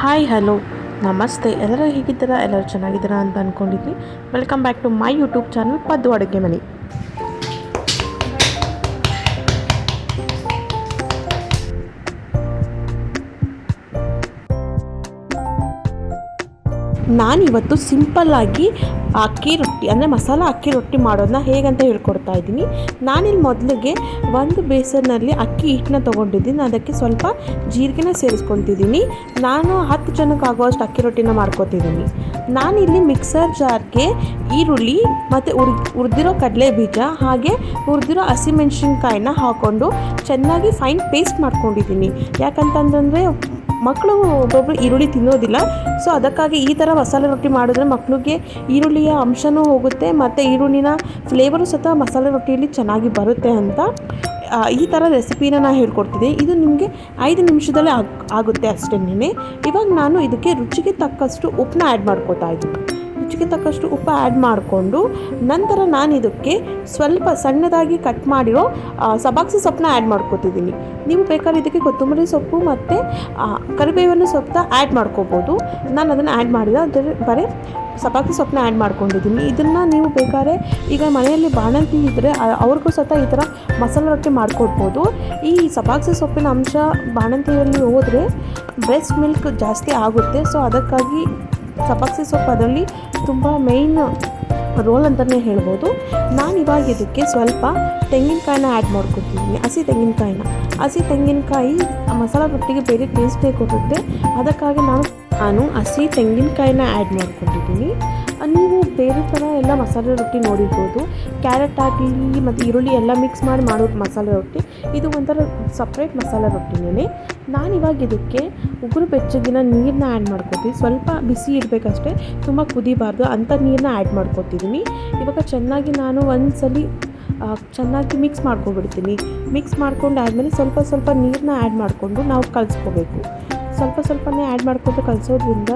Hi hello ನಮಸ್ತೆ. ಎಲ್ಲರೂ ಹೇಗಿದ್ದೀರಾ? ಎಲ್ಲರೂ ಚೆನ್ನಾಗಿದ್ದೀರಾ ಅಂತ ಅಂದ್ಕೊಂಡಿದ್ವಿ welcome back to my YouTube channel Paddu ಅಡುಗೆ ಮನೆ ನಾನಿವತ್ತು ಸಿಂಪಲ್ಲಾಗಿ ಅಕ್ಕಿ ರೊಟ್ಟಿ, ಅಂದರೆ ಮಸಾಲ ಅಕ್ಕಿ ರೊಟ್ಟಿ ಮಾಡೋದನ್ನ ಹೇಗಂತ ಹೇಳ್ಕೊಡ್ತಾ ಇದ್ದೀನಿ. ನಾನಿಲ್ಲಿ ಮೊದಲಿಗೆ ಒಂದು ಬೇಸನ್ನಲ್ಲಿ ಅಕ್ಕಿ ಹಿಟ್ಟನ್ನ ತೊಗೊಂಡಿದ್ದೀನಿ. ಅದಕ್ಕೆ ಸ್ವಲ್ಪ ಜೀರಿಗೆನ ಸೇರಿಸ್ಕೊತಿದ್ದೀನಿ ನಾನು ಹತ್ತು ಜನಕ್ಕೆ ಆಗುವಷ್ಟು ಅಕ್ಕಿ ರೊಟ್ಟಿನ ಮಾಡ್ಕೊತಿದ್ದೀನಿ. ನಾನಿಲ್ಲಿ ಮಿಕ್ಸರ್ ಜಾರ್ಗೆ ಈರುಳ್ಳಿ ಮತ್ತು ಉರ್ ಹುರಿದಿರೋ ಕಡಲೆ ಬೀಜ ಹಾಗೆ ಹುರಿದಿರೋ ಹಸಿಮೆಣ್ಸಿನ್ಕಾಯಿನ ಹಾಕ್ಕೊಂಡು ಚೆನ್ನಾಗಿ ಫೈನ್ ಪೇಸ್ಟ್ ಮಾಡ್ಕೊಂಡಿದ್ದೀನಿ. ಯಾಕಂತಂದರೆ ಮಕ್ಕಳು ಒಬ್ಬೊಬ್ಬರು ಈರುಳ್ಳಿ ತಿನ್ನೋದಿಲ್ಲ. ಸೊ ಅದಕ್ಕಾಗಿ ಈ ಥರ ಮಸಾಲೆ ರೊಟ್ಟಿ ಮಾಡಿದ್ರೆ ಮಕ್ಕಳಿಗೆ ಈರುಳ್ಳಿಯ ಅಂಶನೂ ಹೋಗುತ್ತೆ, ಮತ್ತು ಈರುಳ್ಳಿನ ಫ್ಲೇವರು ಸಹ ಮಸಾಲೆ ರೊಟ್ಟಿಯಲ್ಲಿ ಚೆನ್ನಾಗಿ ಬರುತ್ತೆ ಅಂತ ಈ ಥರ ರೆಸಿಪಿನ ನಾನು ಹೇಳ್ಕೊಡ್ತಿದ್ದೆ. ಇದು ನಿಮಗೆ ಐದು ನಿಮಿಷದಲ್ಲೇ ಆಗ್, ಆಗುತ್ತೆ ಅಷ್ಟೇನೆ ಇವಾಗ ನಾನು ಇದಕ್ಕೆ ರುಚಿಗೆ ತಕ್ಕಷ್ಟು ಉಪ್ಪನ್ನ ಆ್ಯಡ್ ಮಾಡ್ಕೋತಾ ಇದ್ದೀನಿ. ರುಚಿಗೆ ತಕ್ಕಷ್ಟು ಉಪ್ಪು ಆ್ಯಡ್ ಮಾಡಿಕೊಂಡು ನಂತರ ನಾನು ಇದಕ್ಕೆ ಸ್ವಲ್ಪ ಸಣ್ಣದಾಗಿ ಕಟ್ ಮಾಡಿರೋ ಸಬಾಕ್ಸಿ ಸೊಪ್ಪನ್ನ ಆ್ಯಡ್ ಮಾಡ್ಕೋತಿದ್ದೀನಿ. ನೀವು ಬೇಕಾದ್ರೆ ಇದಕ್ಕೆ ಕೊತ್ತಂಬರಿ ಸೊಪ್ಪು ಮತ್ತು ಕರಿಬೇವನ್ನು ಸೊಪ್ಪನ್ನ ಆ್ಯಡ್ ಮಾಡ್ಕೋಬೋದು. ನಾನು ಅದನ್ನು ಆ್ಯಡ್ ಮಾಡಿದ ಅದರ ಬರೀ, ಸಬಾಕ್ಸಿ ಸೊಪ್ಪನ್ನ ಆ್ಯಡ್ ಮಾಡ್ಕೊಂಡಿದ್ದೀನಿ. ಇದನ್ನು ನೀವು ಬೇಕಾದ್ರೆ ಈಗ ಮನೆಯಲ್ಲಿ ಬಾಣಂತಿ ಇದ್ದರೆ ಅವ್ರಿಗೂ ಸಹ ಈ ಥರ ಮಸಾಲೆ ರೊಟ್ಟಿ ಮಾಡ್ಕೊಡ್ಬೋದು. ಈ ಸಬಾಕ್ಸಿ ಸೊಪ್ಪಿನ ಅಂಶ ಬಾಣಂತಿಯಲ್ಲಿ ಹೋದರೆ ಬ್ರೆಸ್ಟ್ ಮಿಲ್ಕ್ ಜಾಸ್ತಿ ಆಗುತ್ತೆ. ಸೊ ಅದಕ್ಕಾಗಿ ಸಬಾಕ್ಸಿ ಸೊಪ್ಪು ಅದರಲ್ಲಿ ತುಂಬ ಮೇಯ್ನ್ ರೋಲ್ ಅಂತಲೇ ಹೇಳ್ಬೋದು. ನಾನು ಇವಾಗ ಇದಕ್ಕೆ ಸ್ವಲ್ಪ ತೆಂಗಿನಕಾಯಿನ ಆ್ಯಡ್ ಮಾಡ್ಕೊತೀನಿ ಹಸಿ ತೆಂಗಿನಕಾಯಿನ. ಹಸಿ ತೆಂಗಿನಕಾಯಿ ಮಸಾಲ ರೊಟ್ಟಿಗೆ ಬೇರೆ ಟೇಸ್ಟೇ ಕೊಡುತ್ತೆ. ಅದಕ್ಕಾಗಿ ನಾನು ನಾನು ಹಸಿ ತೆಂಗಿನಕಾಯಿನ ಆ್ಯಡ್ ಮಾಡ್ಕೊಂಡಿದ್ದೀನಿ. ನೀವು ಬೇರೆ ಥರ ಎಲ್ಲ ಮಸಾಲೆ ರೊಟ್ಟಿ ನೋಡಿರ್ಬೋದು. ಕ್ಯಾರೆಟ್ ಆಗಲಿ ಮತ್ತು ಈರುಳ್ಳಿ ಎಲ್ಲ ಮಿಕ್ಸ್ ಮಾಡಿ ಮಾಡೋ ಮಸಾಲೆ ರೊಟ್ಟಿ. ಇದು ಒಂಥರ ಸಪ್ರೇಟ್ ಮಸಾಲೆ ರೊಟ್ಟಿನೇ ನಾನು ಇವಾಗ ಇದಕ್ಕೆ ಉಗುರು ಬೆಚ್ಚಗಿನ ನೀರನ್ನ ಆ್ಯಡ್ ಮಾಡ್ಕೊತೀನಿ. ಸ್ವಲ್ಪ ಬಿಸಿ ಇಡಬೇಕಷ್ಟೇ ತುಂಬ ಕುದಿಬಾರ್ದು ಅಂಥ ನೀರನ್ನ ಆ್ಯಡ್ ಮಾಡ್ಕೊತಿದ್ದೀನಿ ಇವಾಗ ಚೆನ್ನಾಗಿ ನಾನು ಒಂದ್ಸಲಿ ಚೆನ್ನಾಗಿ ಮಿಕ್ಸ್ ಮಾಡ್ಕೊಬಿಡ್ತೀನಿ. ಮಿಕ್ಸ್ ಮಾಡ್ಕೊಂಡು ಆದಮೇಲೆ ಸ್ವಲ್ಪ ಸ್ವಲ್ಪ ನೀರನ್ನ ಆ್ಯಡ್ ಮಾಡಿಕೊಂಡು ನಾವು ಕಲಿಸ್ಕೋಬೇಕು. ಸ್ವಲ್ಪ ಸ್ವಲ್ಪನೇ ಆ್ಯಡ್ ಮಾಡ್ಕೊಂಡು ಕಲಿಸೋದ್ರಿಂದ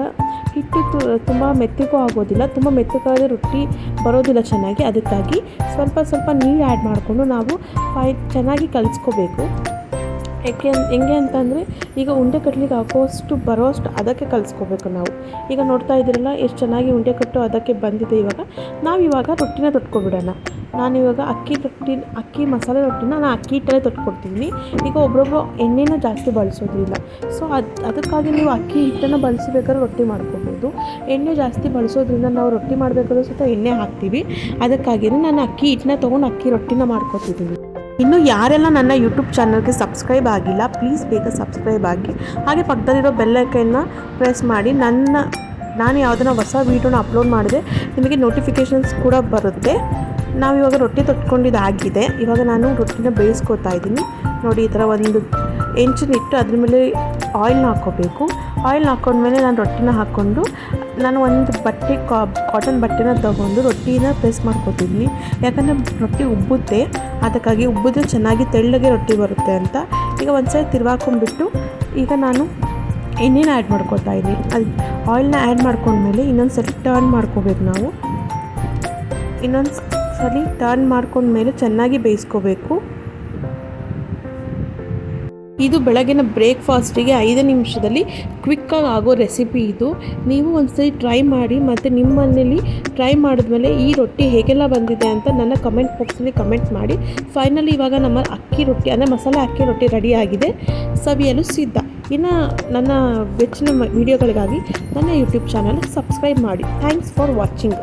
ಹಿಟ್ಟು ತುಂಬ ಮೆತ್ತಗೂ ಆಗೋದಿಲ್ಲ, ತುಂಬ ಮೆತ್ತಗಾದ ರೊಟ್ಟಿ ಬರೋದಿಲ್ಲ ಚೆನ್ನಾಗಿ. ಅದಕ್ಕಾಗಿ ಸ್ವಲ್ಪ ಸ್ವಲ್ಪ ನೀರು ಆ್ಯಡ್ ಮಾಡಿಕೊಂಡು ನಾವು ಫೈ ಚೆನ್ನಾಗಿ ಕಲಿಸ್ಕೋಬೇಕು. ಯಾಕೆ ಹೆಂಗೆ ಅಂತಂದರೆ ಈಗ ಉಂಡೆ ಕಟ್ಲಿಕ್ಕೆ ಹಾಕೋಷ್ಟು ಬರೋಷ್ಟು ಅದಕ್ಕೆ ಕಲಿಸ್ಕೋಬೇಕು ನಾವು. ಈಗ ನೋಡ್ತಾ ಇದ್ದೀರಲ್ಲ, ಎಷ್ಟು ಚೆನ್ನಾಗಿ ಉಂಡೆ ಕಟ್ಟು ಅದಕ್ಕೆ ಬಂದಿದೆ ಇವಾಗ. ನಾವು ಇವಾಗ ರೊಟ್ಟಿನ ತೊಟ್ಕೊಬಿಡೋಣ. ನಾನು ಇವಾಗ ಅಕ್ಕಿ ರೊಟ್ಟಿ ಅಕ್ಕಿ ಮಸಾಲೆ ರೊಟ್ಟಿನ ನಾನು ಅಕ್ಕಿ ಹಿಟ್ಟಲ್ಲೇ ತೊಟ್ಕೊಡ್ತೀನಿ. ಈಗ ಒಬ್ಬೊಬ್ಬರು ಎಣ್ಣೆನ ಜಾಸ್ತಿ ಬಳಸೋದಿಲ್ಲ. ಸೊ ಅದು, ಅದಕ್ಕಾಗಿ ನೀವು ಅಕ್ಕಿ ಹಿಟ್ಟನ್ನು ಬಳಸಬೇಕಾದ್ರೆ ರೊಟ್ಟಿ ಮಾಡ್ಕೋಬೋದು. ಎಣ್ಣೆ ಜಾಸ್ತಿ ಬಳಸೋದ್ರಿಂದ ನಾವು ರೊಟ್ಟಿ ಮಾಡಬೇಕಾದ್ರೂ ಸುತ್ತ ಎಣ್ಣೆ ಹಾಕ್ತೀವಿ. ಅದಕ್ಕಾಗಿಯೇ ನಾನು ಅಕ್ಕಿ ಹಿಟ್ಟನ್ನ ತೊಗೊಂಡು ಅಕ್ಕಿ ರೊಟ್ಟಿನ ಮಾಡ್ಕೊತಿದ್ದೀನಿ. ಇನ್ನು ಯಾರೆಲ್ಲ ನನ್ನ ಯೂಟ್ಯೂಬ್ ಚಾನಲ್ಗೆ ಸಬ್ಸ್ಕ್ರೈಬ್ ಆಗಿಲ್ಲ, ಪ್ಲೀಸ್ ಬೇಗ ಸಬ್ಸ್ಕ್ರೈಬ್ ಆಗಿ. ಹಾಗೆ ಪಕ್ಕದಲ್ಲಿರೋ ಬೆಲ್ಲೈಕನ್ನ ಪ್ರೆಸ್ ಮಾಡಿ. ನನ್ನ, ನಾನು ಯಾವುದನ್ನ ಹೊಸ ವೀಡಿಯೋನ ಅಪ್ಲೋಡ್ ಮಾಡಿದೆ ನಿಮಗೆ ನೋಟಿಫಿಕೇಷನ್ಸ್ ಕೂಡ ಬರುತ್ತೆ. ನಾವು ಇವಾಗ ರೊಟ್ಟಿ ತೊಟ್ಕೊಂಡಿದ್ದಾಗಿದೆ. ಇವಾಗ ನಾನು ರೊಟ್ಟಿನ ಬೇಯಿಸ್ಕೊತಾ ಇದ್ದೀನಿ. ನೋಡಿ ಈ ಥರ ಒಂದು ಎಂಚಿನಿಟ್ಟು ಅದ್ರ ಮೇಲೆ ಆಯಿಲ್ನ ಹಾಕ್ಕೋಬೇಕು. ಆಯಿಲ್ನ ಹಾಕೊಂಡ್ಮೇಲೆ ನಾನು ರೊಟ್ಟಿನ ಹಾಕ್ಕೊಂಡು ನಾನು ಒಂದು ಬಟ್ಟೆ ಕಾಟನ್ ಬಟ್ಟೆನ ತೊಗೊಂಡು ರೊಟ್ಟಿನ ಪ್ರೆಸ್ ಮಾಡ್ಕೊತಿದ್ದೀನಿ ಯಾಕಂದರೆ ರೊಟ್ಟಿ ಉಬ್ಬುತ್ತೆ, ಅದಕ್ಕಾಗಿ ಉಬ್ಬಿದ್ರೆ ಚೆನ್ನಾಗಿ ತೆಳ್ಳಗೆ ರೊಟ್ಟಿ ಬರುತ್ತೆ ಅಂತ. ಈಗ ಒಂದ್ಸರಿ ತಿರ್ವಾಕೊಂಡ್ಬಿಟ್ಟು ಈಗ ನಾನು ಎಣ್ಣೆನ ಆ್ಯಡ್ ಮಾಡ್ಕೊತಾ ಇದ್ದೀನಿ. ಅದು ಆಯಿಲ್ನ ಆ್ಯಡ್ ಮಾಡ್ಕೊಂಡ್ಮೇಲೆ ಇನ್ನೊಂದು ಸರಿ ಟರ್ನ್ ಮಾಡ್ಕೋಬೇಕು ನಾವು. ಇನ್ನೊಂದು ಸರಿ ಟರ್ನ್ ಮಾಡ್ಕೊಂಡ್ಮೇಲೆ ಚೆನ್ನಾಗಿ ಬೇಯಿಸ್ಕೋಬೇಕು. ಇದು ಬೆಳಗಿನ ಬ್ರೇಕ್ಫಾಸ್ಟಿಗೆ ಐದು ನಿಮಿಷದಲ್ಲಿ ಕ್ವಿಕ್ಕಾಗಿ ಆಗೋ ರೆಸಿಪಿ ಇದು. ನೀವು ಒಂದ್ಸರಿ ಟ್ರೈ ಮಾಡಿ, ಮತ್ತು ನಿಮ್ಮ ಮನೇಲಿ ಟ್ರೈ ಮಾಡಿದ್ಮೇಲೆ ಈ ರೊಟ್ಟಿ ಹೇಗೆಲ್ಲ ಬಂದಿದೆ ಅಂತ ನನ್ನ ಕಮೆಂಟ್ ಬಾಕ್ಸಲ್ಲಿ ಕಮೆಂಟ್ ಮಾಡಿ. ಫೈನಲಿ ಇವಾಗ ನಮ್ಮ ಅಕ್ಕಿ ರೊಟ್ಟಿ, ಅಂದರೆ ಮಸಾಲೆ ಅಕ್ಕಿ ರೊಟ್ಟಿ ರೆಡಿ ಆಗಿದೆ. ಸವಿಯಲು ಸಿದ್ಧ. ಇನ್ನು ನನ್ನ ಬೆಚ್ಚಿನ ವಿಡಿಯೋಗಳಿಗಾಗಿ ನನ್ನ ಯೂಟ್ಯೂಬ್ ಚಾನಲ್ ಸಬ್ಸ್ಕ್ರೈಬ್ ಮಾಡಿ. Thanks for watching.